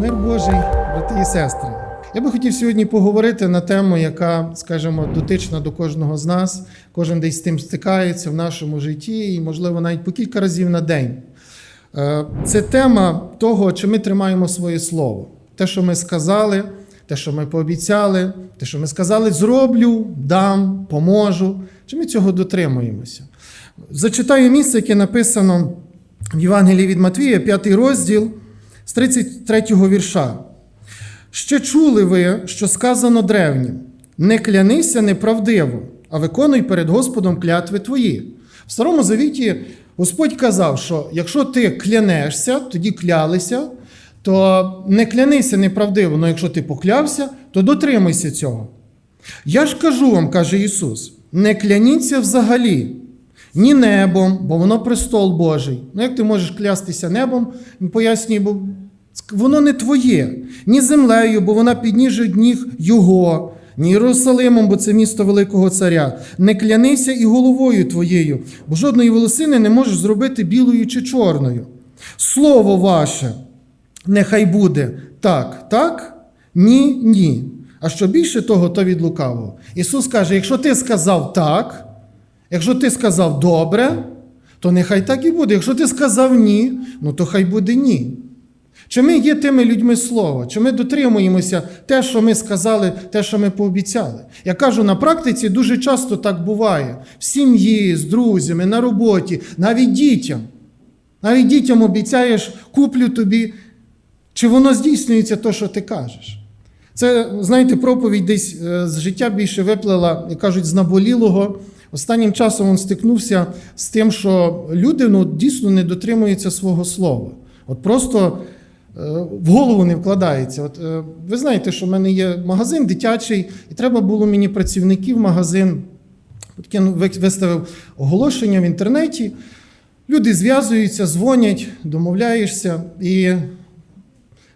Мир Божий, брати і сестри. Я би хотів сьогодні поговорити на тему, яка, скажімо, дотична до кожного з нас. Кожен десь з тим стикається в нашому житті, і, можливо, навіть по кілька разів на день. Е, Це тема того, чи ми тримаємо своє слово. Те, що ми сказали, те, що ми пообіцяли, те, що ми сказали, зроблю, дам, поможу. Чи ми цього дотримуємося? Зачитаю місце, яке написано в Євангелії від Матвія, 5 розділ з 33 вірша. Ще чули ви, що сказано древнім: не клянися неправдиво, а виконуй перед Господом клятви твої. В Старому Завіті Господь казав, що якщо ти клянешся, тоді клялися, то не клянися неправдиво, але якщо ти поклявся, то дотримуйся цього. Я ж кажу вам, каже Ісус, не кляніться взагалі, ні небом, бо воно престол Божий. Ну як ти можеш клястися небом? Пояснює, бо воно не твоє, ні землею, бо вона підніжить ніг Його, ні Єрусалимом, бо це місто Великого Царя. Не клянися і головою твоєю, бо жодної волосини не можеш зробити білою чи чорною. Слово ваше, нехай буде так, так, ні, ні. А що більше того, то від лукавого. Ісус каже: якщо ти сказав так, якщо ти сказав добре, то нехай так і буде. Якщо ти сказав ні, ну то хай буде ні. Чи ми є тими людьми слова? Чи ми дотримуємося те, що ми сказали, те, що ми пообіцяли? Я кажу, на практиці дуже часто так буває. В сім'ї, з друзями, на роботі, навіть дітям. Навіть дітям обіцяєш, куплю тобі, чи воно здійснюється те, що ти кажеш. Це, знаєте, проповідь десь е, з життя більше виплила, як кажуть, з наболілого. Останнім часом він стикнувся з тим, що люди ну, дійсно не дотримуються свого слова. От просто в голову не вкладається. От, е, ви знаєте, що в мене є магазин дитячий, і треба було мені працівників магазин. Ну, виставив оголошення в інтернеті. Люди зв'язуються, дзвонять, домовляєшся. І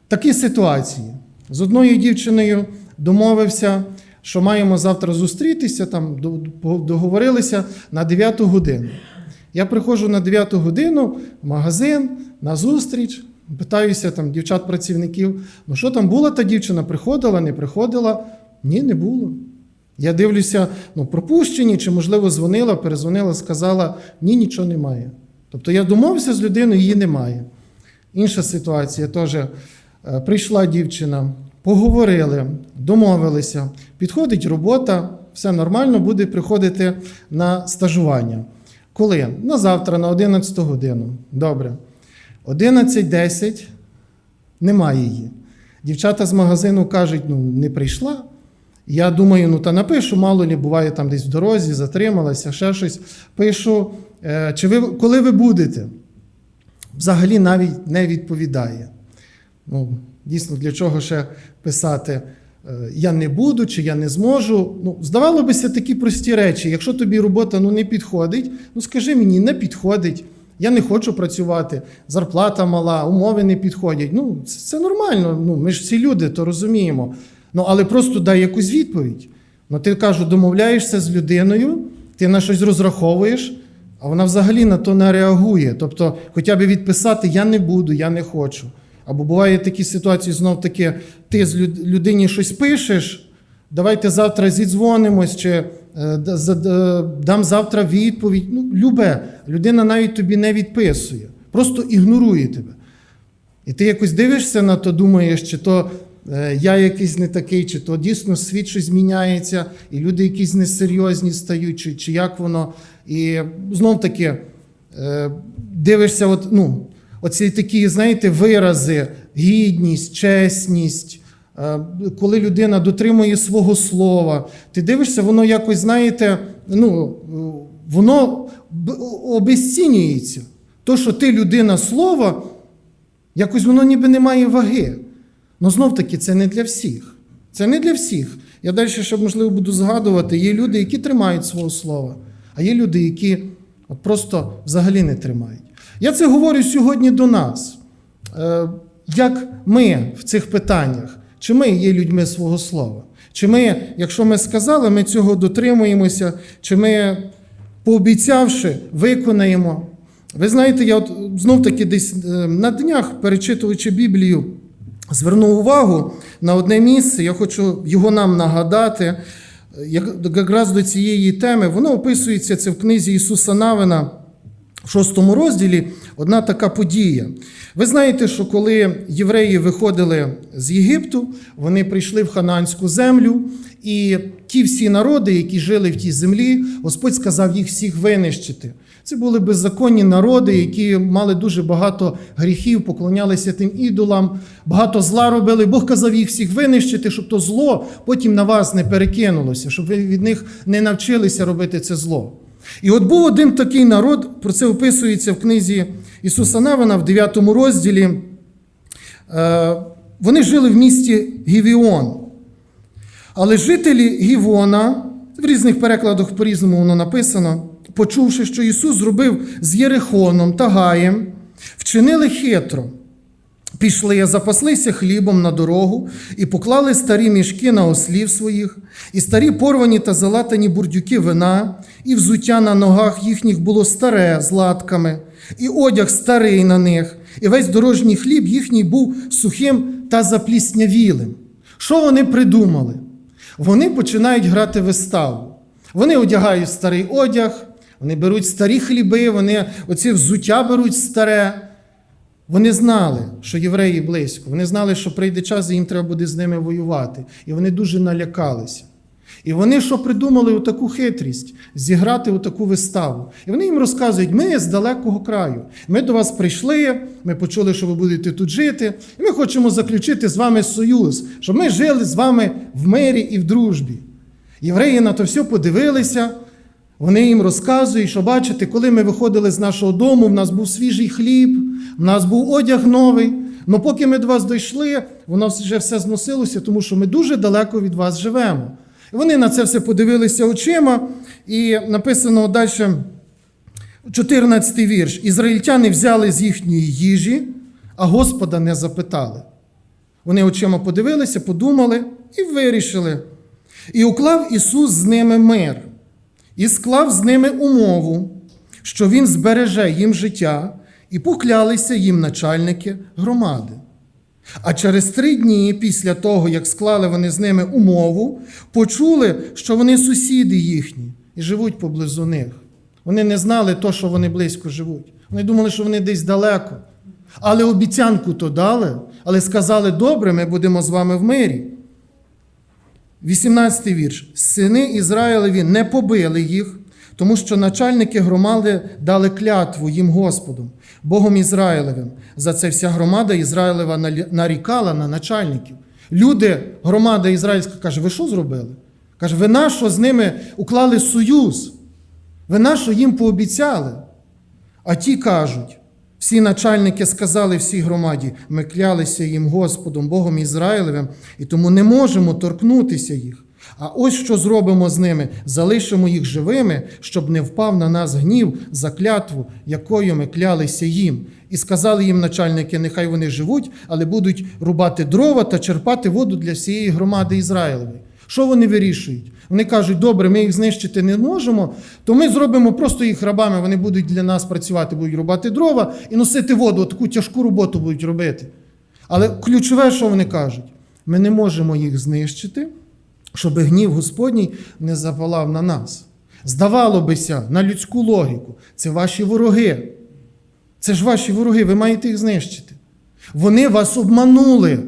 такі ситуації. З одною дівчиною домовився, що маємо завтра зустрітися, там до- до- договорилися на 9 годину. Я приходжу на 9 годину в магазин на зустріч, питаюся там дівчат-працівників: ну що там була та дівчина? Приходила, не приходила? Ні, не було. Я дивлюся, ну, пропущені, чи, можливо, дзвонила, перезвонила, сказала, ні, нічого немає. Тобто я домовився з людиною, її немає. Інша ситуація теж е, прийшла дівчина, поговорили, домовилися, підходить робота, все нормально, буде приходити на стажування. Коли? На завтра, на 11 годину. Добре. 11.10 немає її. Дівчата з магазину кажуть, ну не прийшла. Я думаю, ну та напишу, мало лі буває там десь в дорозі, затрималася, ще щось. Пишу, е, чи ви, коли ви будете? Взагалі навіть не відповідає. Ну, дійсно, для чого ще писати е, я не буду чи я не зможу. Ну, здавало бися такі прості речі. Якщо тобі робота ну, не підходить, ну скажи мені, не підходить. Я не хочу працювати, зарплата мала, умови не підходять. Ну, це, це нормально. Ну, ми ж всі люди, то розуміємо. Ну, але просто дай якусь відповідь. Ну, ти кажу, домовляєшся з людиною, ти на щось розраховуєш, а вона взагалі на то не реагує. Тобто, хоча б відписати я не буду, я не хочу. Або бувають такі ситуації, знов таки, ти з людині щось пишеш, давайте завтра зідзвонимось, чи дам завтра відповідь. Ну, любе, людина навіть тобі не відписує, просто ігнорує тебе. І ти якось дивишся на то, думаєш, чи то е, я якийсь не такий, чи то дійсно світ щось зміняється, і люди якісь несерйозні стають, чи, чи як воно. І знов таки е, дивишся, от, ну, оці такі, знаєте, вирази, гідність, чесність. Е, Коли людина дотримує свого слова, ти дивишся, воно якось, знаєте, ну, е, воно обезцінюється. То, що ти людина слова, Якось воно ніби не має ваги. Ну знов таки, це не для всіх. Це не для всіх. Я далі ще, можливо, буду згадувати, є люди, які тримають свого слова, а є люди, які от просто взагалі не тримають. Я це говорю сьогодні до нас. Е, Як ми в цих питаннях, чи ми є людьми свого слова? Чи ми, якщо ми сказали, ми цього дотримуємося, чи ми, пообіцявши, виконаємо? Ви знаєте, я от знов таки десь е, на днях, перечитуючи Біблію, звернув увагу на одне місце, я хочу його нам нагадати. Якраз до цієї теми воно описується це в книзі Ісуса Навина в шостому розділі одна така подія. Ви знаєте, що коли євреї виходили з Єгипту, вони прийшли в хананську землю, і ті всі народи, які жили в тій землі, Господь сказав їх всіх винищити. Це були беззаконні народи, які мали дуже багато гріхів, поклонялися тим ідолам, багато зла робили. Бог казав їх всіх винищити, щоб то зло потім на вас не перекинулося, щоб ви від них не навчилися робити це зло. І от був один такий народ, про це описується в книзі Ісуса Навина в 9 розділі. Е, Вони жили в місті Гівіон. Але жителі Гівона, в різних перекладах по-різному воно написано, почувши, що Ісус зробив з Єрихоном та Гаєм, вчинили хитро. Пішли, запаслися хлібом на дорогу і поклали старі мішки на ослів своїх, і старі порвані та залатані бурдюки вина, і взуття на ногах їхніх було старе з латками, і одяг старий на них, і весь дорожній хліб їхній був сухим та запліснявілим. Що вони придумали? Вони починають грати виставу. Вони одягають старий одяг, вони беруть старі хліби, вони оці взуття беруть старе. Вони знали, що євреї близько. Вони знали, що прийде час, і їм треба буде з ними воювати. І вони дуже налякалися. І вони що придумали у таку хитрість зіграти у таку виставу. І вони їм розказують: ми з далекого краю. Ми до вас прийшли, ми почули, що ви будете тут жити, і ми хочемо заключити з вами союз, щоб ми жили з вами в мирі і в дружбі. Євреї на то все подивилися. Вони їм розказують, що бачите, коли ми виходили з нашого дому, в нас був свіжий хліб, в нас був одяг новий. Але поки ми до вас дійшли, воно вже все зносилося, тому що ми дуже далеко від вас живемо. І вони на це все подивилися очима, і написано далі 14 вірш. Ізраїльтяни взяли з їхньої їжі, а Господа не запитали. Вони очима подивилися, подумали і вирішили. І уклав Ісус з ними мир, і склав з ними умову, що Він збереже їм життя, і поклялися їм начальники громади. А через три дні після того, як склали вони з ними умову, почули, що вони сусіди їхні і живуть поблизу них. Вони не знали то, що вони близько живуть. Вони думали, що вони десь далеко. Але обіцянку то дали, але сказали: добре, ми будемо з вами в мирі. 18 вірш. Сини Ізраїлеві не побили їх, тому що начальники громади дали клятву їм Господом, Богом Ізраїлевим. За це вся громада Ізраїлева нарікала на начальників. Люди, громада ізраїльська каже: ви що зробили? Каже, ви нащо з ними уклали союз? Ви нащо їм пообіцяли? А ті кажуть, всі начальники сказали всій громаді, ми клялися їм Господом, Богом Ізраїлевим, і тому не можемо торкнутися їх. А ось що зробимо з ними: залишимо їх живими, щоб не впав на нас гнів за клятву, якою ми клялися їм. І сказали їм начальники, нехай вони живуть, але будуть рубати дрова та черпати воду для всієї громади Ізраїлевої. Що вони вирішують? Вони кажуть, добре, ми їх знищити не можемо, то ми зробимо просто їх рабами, вони будуть для нас працювати, будуть рубати дрова і носити воду, таку тяжку роботу будуть робити. Але ключове, що вони кажуть, ми не можемо їх знищити, щоб гнів Господній не запалав на нас. Здавало бися, на людську логіку, це ваші вороги. Це ж ваші вороги, ви маєте їх знищити. Вони вас обманули.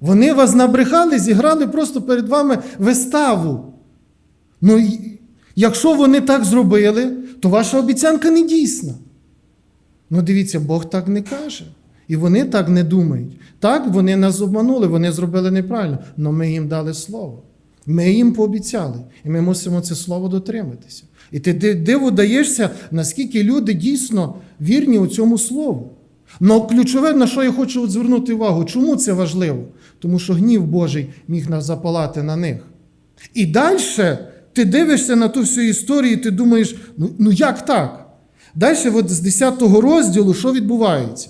Вони вас набрехали, зіграли просто перед вами виставу. Ну, якщо вони так зробили, то ваша обіцянка не дійсна. Ну, дивіться, Бог так не каже. І вони так не думають. Так, вони нас обманули, вони зробили неправильно, але ми їм дали слово. Ми їм пообіцяли, і ми мусимо це слово дотриматися. І ти ди- диву даєшся, наскільки люди дійсно вірні у цьому слову. Но ключове, на що я хочу звернути увагу, чому це важливо? Тому що гнів Божий міг нас запалати на них. І далі ти дивишся на ту всю історію, і ти думаєш, ну, ну як так? Далі, от з 10 розділу, що відбувається?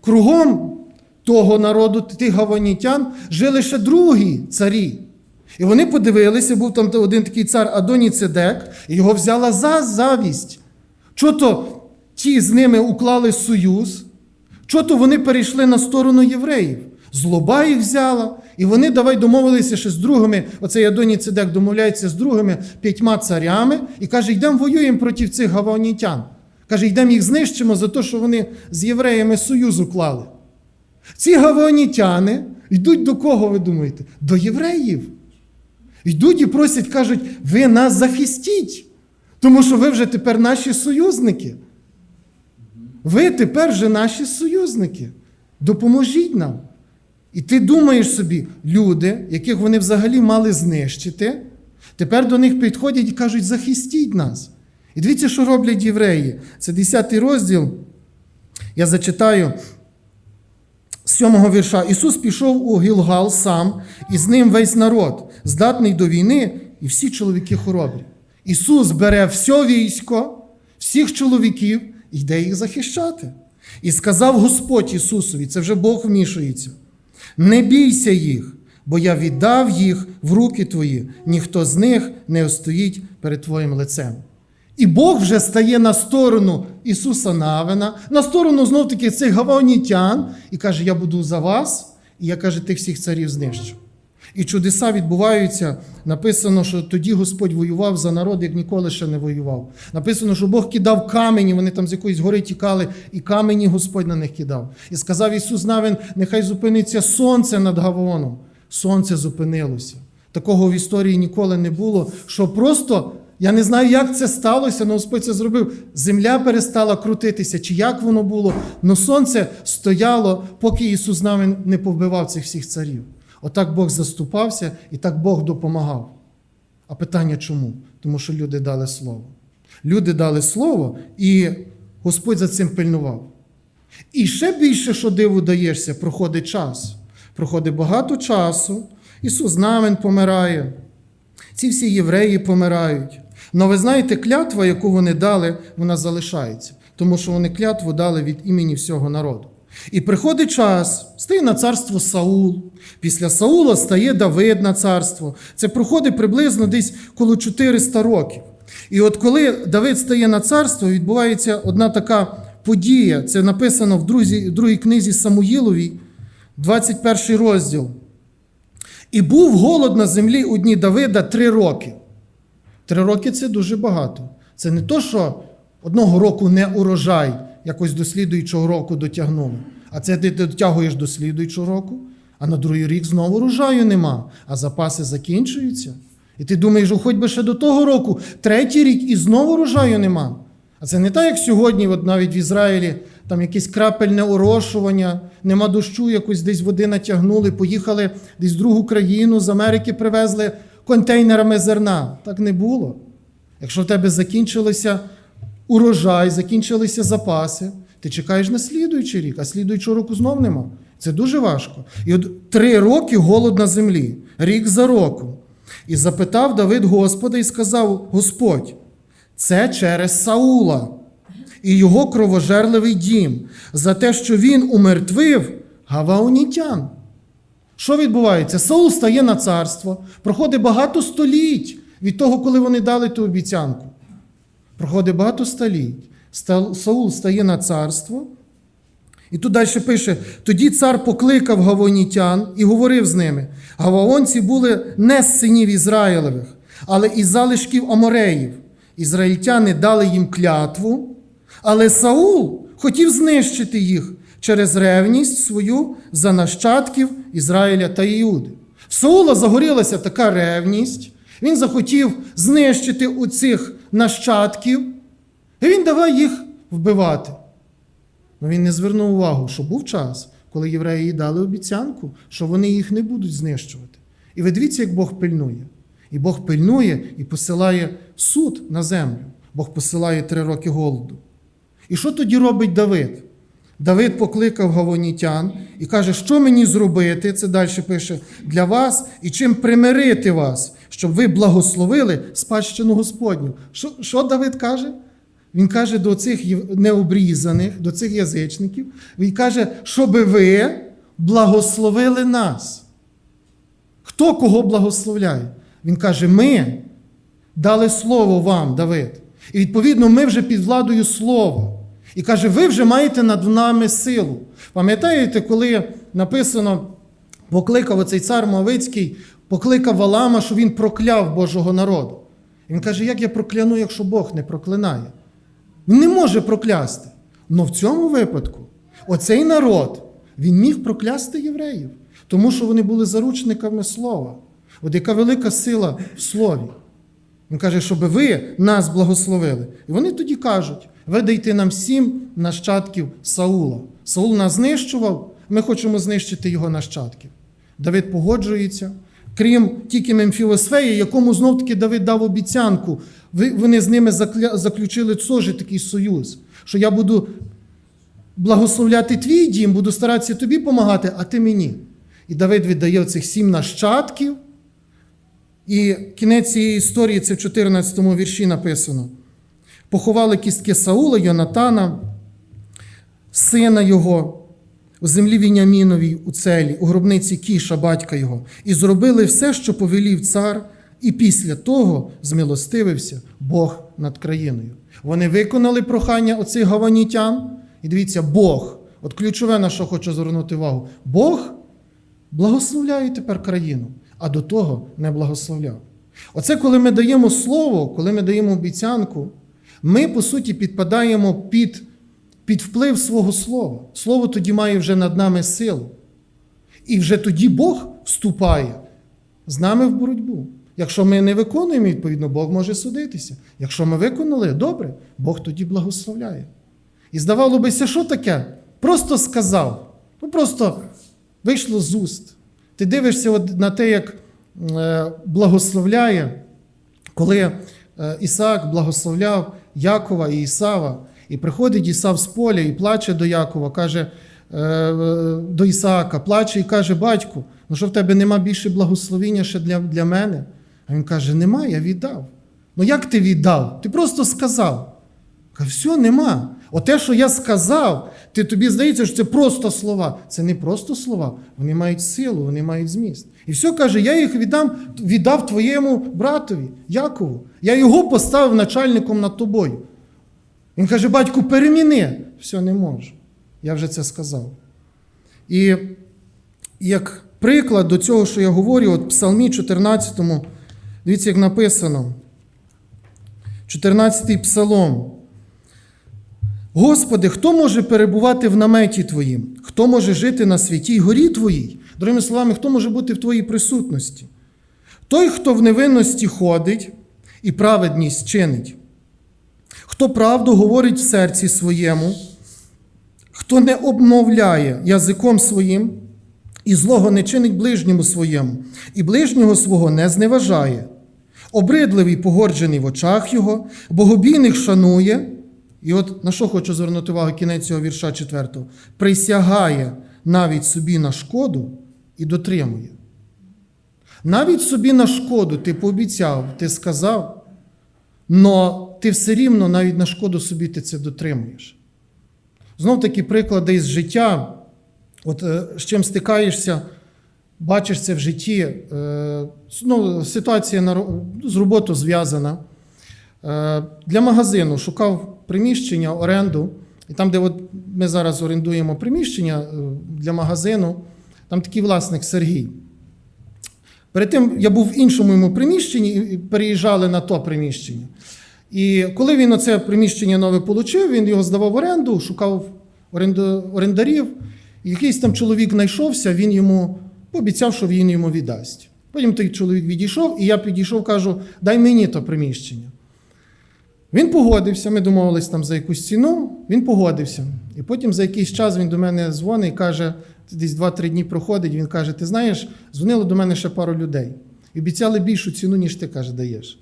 Кругом того народу, тих гаванітян, жили ще другі царі. І вони подивилися, був там один такий цар Адоній Цедек, і його взяла за завість. Чого ті з ними уклали союз, чого то вони перейшли на сторону євреїв. Злоба їх взяла, і вони давай домовилися ще з другими. Оцей Адоній Цедек домовляється з другими п'ятьма царями і каже: йдемо воюємо проти цих гаванітян. Каже, йдемо їх знищимо за те, що вони з євреями союз уклали. Ці гаванітяни йдуть до кого, ви думаєте? До євреїв. Йдуть і просять, кажуть, ви нас захистіть, тому що ви вже тепер наші союзники. Ви тепер вже наші союзники. Допоможіть нам. І ти думаєш собі, люди, яких вони взагалі мали знищити, тепер до них підходять і кажуть, захистіть нас. І дивіться, що роблять євреї. Це 10 розділ. Я зачитаю з сьомого вірша. Ісус пішов у Гілгал сам, і з ним весь народ, здатний до війни, і всі чоловіки хоробрі. Ісус бере все військо, всіх чоловіків і йде їх захищати. І сказав Господь Ісусові, це вже Бог вмішується. Не бійся їх, бо я віддав їх в руки твої, ніхто з них не остоїть перед твоїм лицем. І Бог вже стає на сторону Ісуса Навина, на сторону знов таки цих гаванітян, і каже: Я буду за вас, і я каже, тих всіх царів знищу. І чудеса відбуваються. Написано, що тоді Господь воював за народ, як ніколи ще не воював. Написано, що Бог кидав камені, вони там з якоїсь гори тікали, і камені Господь на них кидав. І сказав Ісус Навин, нехай зупиниться сонце над Гавоном. Сонце зупинилося. Такого в історії ніколи не було, що просто. Я не знаю, як це сталося, але Господь це зробив. Земля перестала крутитися, чи як воно було, але сонце стояло, поки Ісус Навин не повбивав цих всіх царів. Отак Бог заступався і так Бог допомагав. А питання чому? Тому що люди дали слово. Люди дали слово, і Господь за цим пильнував. І ще більше, що диву даєшся, проходить час. Проходить багато часу, Ісус Навин помирає, ці всі євреї помирають. Але ви знаєте, клятва, яку вони дали, вона залишається, тому що вони клятву дали від імені всього народу. І приходить час, стає на царство Саул. Після Саула стає Давид на царство. Це проходить приблизно десь коло 400 років. І от коли Давид стає на царство, відбувається одна така подія. Це написано в другій, другій книзі Самуїловій, 21 розділ. І був голод на землі у дні Давида три роки. Три роки це дуже багато. Це не то, що одного року не урожай, якось до слідуючого року дотягнули. А це ти дотягуєш до слідуючого року, а на другий рік знову урожаю нема, а запаси закінчуються. І ти думаєш, хоч би ще до того року, третій рік і знову урожаю нема. А це не так, як сьогодні, от навіть в Ізраїлі, там якесь крапельне орошування, нема дощу, якось десь води натягнули, поїхали десь в другу країну, з Америки привезли контейнерами зерна. Так не було. Якщо в тебе закінчилося урожай, закінчилися запаси, ти чекаєш на слідуючий рік, а слідуючого року знов нема. Це дуже важко. І от три роки голод на землі, рік за роком. І запитав Давид Господа і сказав: Господь, це через Саула і його кровожерливий дім, за те, що він умертвив гаваонітян. Що відбувається? Саул стає на царство, проходить багато століть від того, коли вони дали ту обіцянку. Проходить багато століть. Саул стає на царство. І тут далі пише: тоді цар покликав гавонітян і говорив з ними. Гаваонці були не з синів Ізраїлевих, але із залишків Амореїв. Ізраїльтяни дали їм клятву, але Саул хотів знищити їх через ревність свою за нащадків Ізраїля та Іуди. В Саула загорілася така ревність, він захотів знищити у цих нащадків, і він давай їх вбивати. Але він не звернув увагу, що був час, коли євреї дали обіцянку, що вони їх не будуть знищувати. І ви дивіться, як Бог пильнує. І Бог пильнує і посилає суд на землю. Бог посилає три роки голоду. І що тоді робить Давид? Давид покликав гавонітян і каже, що мені зробити, це далі пише, для вас і чим примирити вас, щоб ви благословили спадщину Господню. Що, що Давид каже? Він каже до цих необрізаних, до цих язичників, він каже, щоб ви благословили нас. Хто кого благословляє? Він каже, ми дали слово вам, Давид. І відповідно, ми вже під владою слова. І каже, ви вже маєте над нами силу. Пам'ятаєте, коли написано покликав оцей цар Моавицький, покликав Валама, що він прокляв Божого народу. Він каже: як я прокляну, якщо Бог не проклинає? Він не може проклясти. Але в цьому випадку оцей народ він міг проклясти євреїв, тому що вони були заручниками слова. От яка велика сила в слові. Він каже, щоб ви нас благословили. І вони тоді кажуть: видайте нам сім нащадків Саула. Саул нас знищував, ми хочемо знищити його нащадків. Давид погоджується. Крім тільки Мемфілосфеї, якому знов таки Давид дав обіцянку. Вони з ними заключили теж такий союз, що я буду благословляти твій дім, буду старатися тобі допомагати, а ти мені. І Давид віддає цих сім нащадків. І кінець цієї історії це в 14 му вірші написано. Поховали кістки Саула, Йонатана, сина його, у землі Віняміновій у целі, у гробниці Кіша, батька його, і зробили все, що повелів цар, і після того змилостивився Бог над країною. Вони виконали прохання оцих гаванітян. І дивіться, Бог, от ключове, на що хочу звернути увагу, Бог благословляє тепер країну, а до того не благословляв. Оце коли ми даємо слово, коли ми даємо обіцянку, ми, по суті, підпадаємо під, під вплив свого слова. Слово тоді має вже над нами силу. І вже тоді Бог вступає з нами в боротьбу. Якщо ми не виконуємо, відповідно, Бог може судитися. Якщо ми виконали, добре, Бог тоді благословляє. І здавало бися, що таке? Просто сказав. Ну просто вийшло з уст. Ти дивишся на те, як е, благословляє, коли е, Ісаак благословляв Якова і Ісава, і приходить Ісав з поля і плаче до Якова, каже е, до Ісаака, плаче і каже: Батьку, ну що в тебе нема більше благословіння ще для, для мене? А він каже: Нема, я віддав. Ну як ти віддав? Ти просто сказав. Каже, все, нема. Оте, що я сказав, ти тобі здається, що це просто слова. Це не просто слова, вони мають силу, вони мають зміст. І все каже, я їх віддам, віддав твоєму братові, Якову. Я його поставив начальником над тобою. Він каже, батьку, переміни. Все, не можу. Я вже це сказав. І як приклад до цього, що я говорю, от в Псалмі 14, дивіться, як написано. 14-й псалом. Господи, хто може перебувати в наметі Твоїм? Хто може жити на святій горі Твоїй? Другими словами, хто може бути в Твоїй присутності? Той, хто в невинності ходить і праведність чинить, хто правду говорить в серці своєму, хто не обмовляє язиком своїм і злого не чинить ближньому своєму, і ближнього свого не зневажає, обридливий погорджений в очах його, богобійних шанує. І от на що хочу звернути увагу кінець цього вірша четвертого. Присягає навіть собі на шкоду і дотримує. Навіть собі на шкоду ти пообіцяв, ти сказав, але ти все рівно навіть на шкоду собі ти це дотримуєш. Знов такі приклади із життя, от е, з чим стикаєшся, бачиш це в житті. е, Ну, ситуація з роботою зв'язана. Е, Для магазину шукав приміщення, оренду. І там, де от ми зараз орендуємо приміщення е, для магазину, там такий власник Сергій. Перед тим я був в іншому йому приміщенні і переїжджали на то приміщення. І коли він оце приміщення нове отримав, він його здавав в оренду, шукав орендарів. І якийсь там чоловік знайшовся, він йому пообіцяв, що він йому віддасть. Потім той чоловік відійшов, і я підійшов, кажу: дай мені то приміщення. Він погодився, ми домовились там за якусь ціну, він погодився. І потім за якийсь час він до мене дзвонить і каже, десь 2-3 дні проходить, він каже: Ти знаєш, дзвонило до мене ще пару людей. І обіцяли більшу ціну, ніж ти каже, даєш.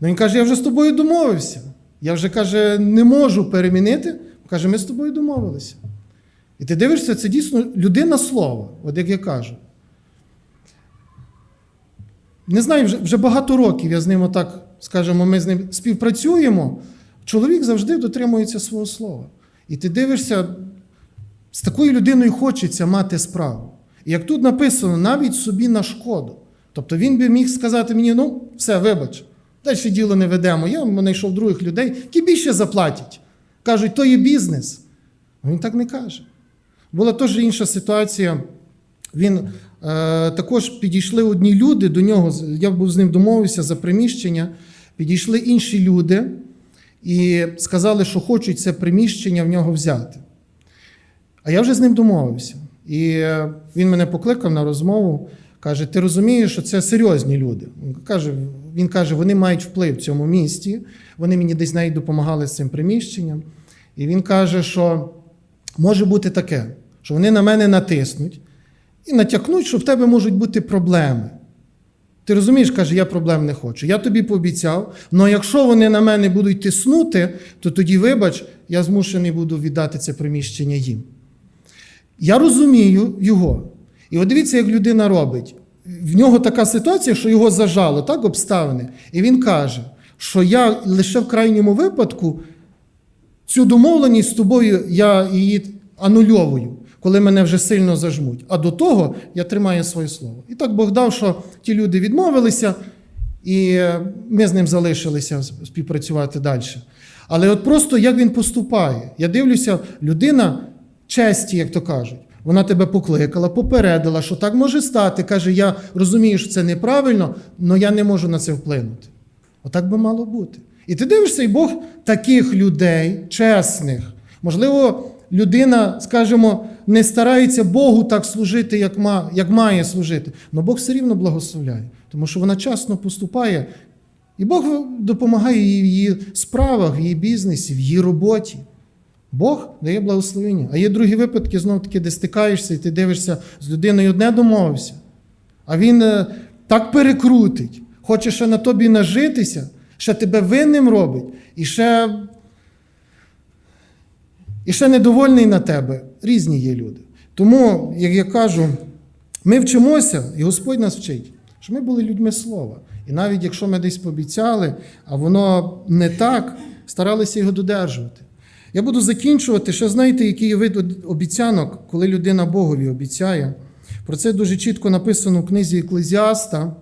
Ну він каже, я вже з тобою домовився. Я вже каже, не можу перемінити. Каже, ми з тобою домовилися. І ти дивишся, це дійсно людина слова, от як я кажу. Не знаю, вже, вже багато років я з ним отак, скажімо, ми з ним співпрацюємо. Чоловік завжди дотримується свого слова. І ти дивишся, з такою людиною хочеться мати справу. І як тут написано, навіть собі на шкоду. Тобто він би міг сказати мені: ну, все, вибач, далі діло не ведемо. Я знайшов других людей, які більше заплатять. Кажуть, то є бізнес. Він так не каже. Була теж інша ситуація. він е, також підійшли одні люди до нього. Я був з ним домовився за приміщення. Підійшли інші люди і сказали, що хочуть це приміщення в нього взяти. А я вже з ним домовився. І він мене покликав на розмову. Каже: Ти розумієш, що це серйозні люди. Каже, він каже, вони мають вплив в цьому місті. Вони мені десь навіть допомагали з цим приміщенням. І він каже, що може бути таке, що вони на мене натиснуть і натякнуть, що в тебе можуть бути проблеми. Ти розумієш, каже, я проблем не хочу. Я тобі пообіцяв, але якщо вони на мене будуть тиснути, то тоді, вибач, я змушений буду віддати це приміщення їм. Я розумію його. І от дивіться, як людина робить. В нього така ситуація, що його зажало, так, обставини. І він каже, що я лише в крайньому випадку цю домовленість з тобою я її анульовую, коли мене вже сильно зажмуть. А до того я тримаю своє слово. І так Бог дав, що ті люди відмовилися, і е, ми з ним залишилися співпрацювати далі. Але от просто як він поступає, я дивлюся, людина честі, як то кажуть. Вона тебе покликала, попередила, що так може стати. Каже, я розумію, що це неправильно, але я не можу на це вплинути. Отак би мало бути. І ти дивишся, і Бог таких людей, чесних. Можливо, людина, скажімо, не старається Богу так служити, як, як має служити. Але Бог все рівно благословляє, тому що вона чесно поступає. І Бог допомагає їй в її справах, в її бізнесі, в її роботі. Бог дає благословення. А є другі випадки, знов таки, де стикаєшся, і ти дивишся з людиною одне домовився. А він е, так перекрутить, хоче ще на тобі нажитися, ще тебе винним робить, і ще, і ще недовольний на тебе. Різні є люди. Тому, як я кажу, ми вчимося, і Господь нас вчить, що ми були людьми слова. І навіть якщо ми десь пообіцяли, а воно не так, старалися його додержувати. Я буду закінчувати. Ще знаєте, який є вид обіцянок, коли людина Богові обіцяє. Про це дуже чітко написано в книзі Еклезіаста.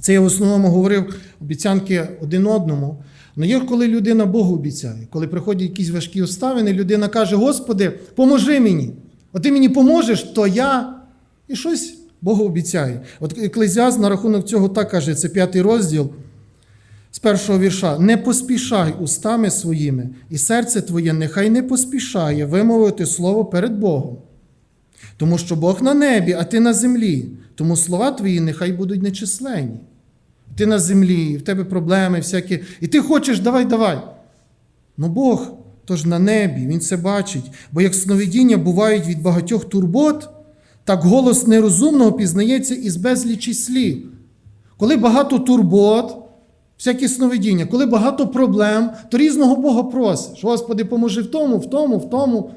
Це я в основному говорив обіцянки один одному. Але є коли людина Богу обіцяє, коли приходять якісь важкі обставини, людина каже: Господи, поможи мені. От ти мені поможеш, то я і щось Богу обіцяє. От Еклезіаст на рахунок цього так каже, це п'ятий розділ з першого вірша: Не поспішай устами своїми, і серце твоє нехай не поспішає вимовити слово перед Богом. Тому що Бог на небі, а ти на землі. Тому слова твої нехай будуть нечисленні. Ти на землі, в тебе проблеми всякі, і ти хочеш, давай, давай. Ну Бог тож на небі, Він це бачить, бо як сновидіння бувають від багатьох турбот, так голос нерозумного пізнається із безлічі слів. Коли багато турбот, всякі сновидіння, коли багато проблем, то різного Бога просиш. Господи, поможи в тому, в тому, в тому.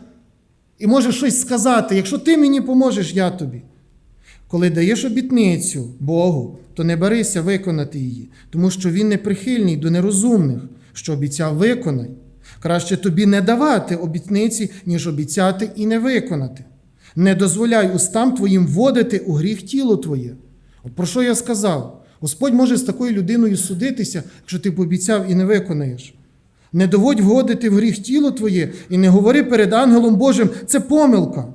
І можеш щось сказати. Якщо ти мені поможеш, я тобі. Коли даєш обітницю Богу, то не берися виконати її, тому що Він не прихильний до нерозумних, що обіцяв виконай. Краще тобі не давати обітниці, ніж обіцяти і не виконати. Не дозволяй устам твоїм вводити у гріх тіло твоє. От про що я сказав? Господь може з такою людиною судитися, якщо ти пообіцяв і не виконаєш. Не доводь вводити в гріх тіло твоє і не говори перед ангелом Божим, це помилка.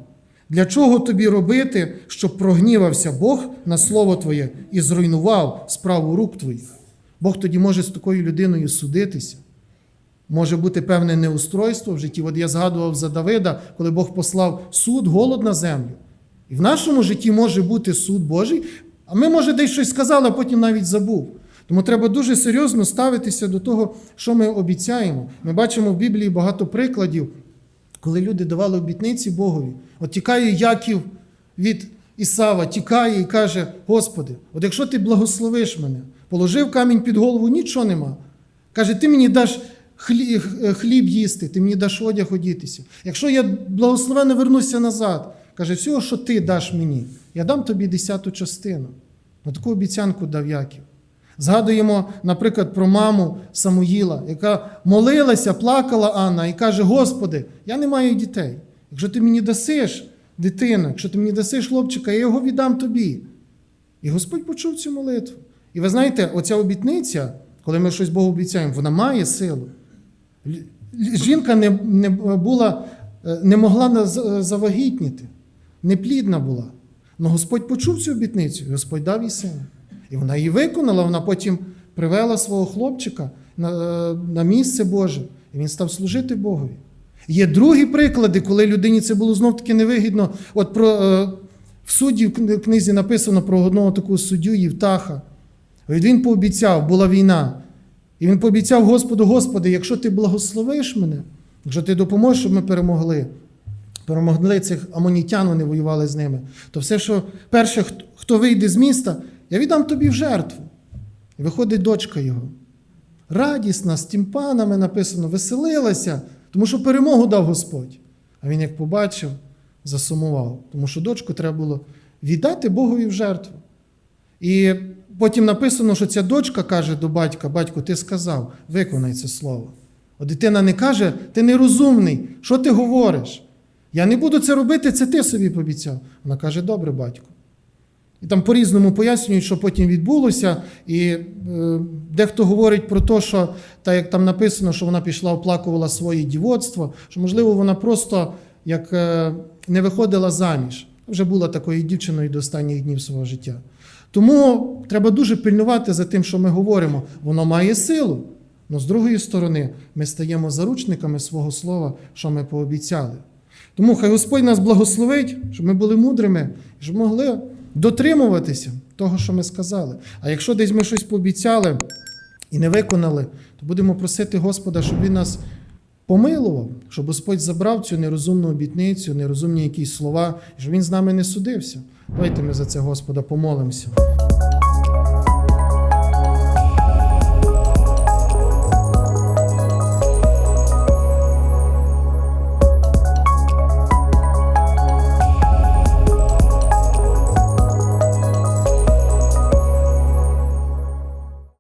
Для чого тобі робити, щоб прогнівався Бог на слово Твоє і зруйнував справу рук твоїх? Бог тоді може з такою людиною судитися. Може бути певне неустройство в житті. От я згадував за Давида, коли Бог послав суд, голод на землю. І в нашому житті може бути суд Божий, а ми, може, десь щось сказали, а потім навіть забув. Тому треба дуже серйозно ставитися до того, що ми обіцяємо. Ми бачимо в Біблії багато прикладів, коли люди давали обітниці Богові. От тікає Яків від Ісава, тікає і каже: Господи, от якщо ти благословиш мене, положив камінь під голову, нічого нема. Каже, ти мені даш хліб, хліб їсти, ти мені даш одяг одітися. Якщо я благословенно вернуся назад, каже, всього, що ти даш мені, я дам тобі десяту частину. Ну, таку обіцянку дав Яків. Згадуємо, наприклад, про маму Самуїла, яка молилася, плакала Анна і каже: Господи, я не маю дітей. Якщо ти мені дасиш дитину, якщо ти мені дасиш хлопчика, я його віддам тобі. І Господь почув цю молитву. І ви знаєте, оця обітниця, коли ми щось Богу обіцяємо, вона має силу. Жінка не, не, була, не могла завагітніти, неплідна була. Але Господь почув цю обітницю, і Господь дав їй сина. І вона її виконала, вона потім привела свого хлопчика на, на місце Боже, і він став служити Богові. Є другі приклади, коли людині це було знов-таки невигідно. От про, е, в суді в книзі написано про одного такого суддю Євтаха. Він пообіцяв, була війна. І він пообіцяв Господу, Господи, якщо ти благословиш мене, якщо ти допоможеш, щоб ми перемогли, перемогли цих амонітян, вони воювали з ними, то все, що перше, хто вийде з міста, я віддам тобі в жертву. І виходить дочка його. Радісна, з тімпанами написано, веселилася, тому що перемогу дав Господь. А він, як побачив, засумував, тому що дочку треба було віддати Богові в жертву. І потім написано, що ця дочка каже до батька: батько, ти сказав, виконай це слово. А дитина не каже, ти нерозумний, що ти говориш? Я не буду це робити, це ти собі пообіцяв. Вона каже, добре, батько. І там по-різному пояснюють, що потім відбулося. І е, дехто говорить про те, що так як там написано, що вона пішла, оплакувала своє дівоцтво, що, можливо, вона просто як е, не виходила заміж. Вже була такою дівчиною до останніх днів свого життя. Тому треба дуже пильнувати за тим, що ми говоримо. Воно має силу. Але з другої сторони, ми стаємо заручниками свого слова, що ми пообіцяли. Тому хай Господь нас благословить, щоб ми були мудрими, щоб могли дотримуватися того, що ми сказали. А якщо десь ми щось пообіцяли і не виконали, то будемо просити Господа, щоб Він нас помилував, щоб Господь забрав цю нерозумну обітницю, нерозумні якісь слова, щоб Він з нами не судився. Давайте ми за це Господа помолимося.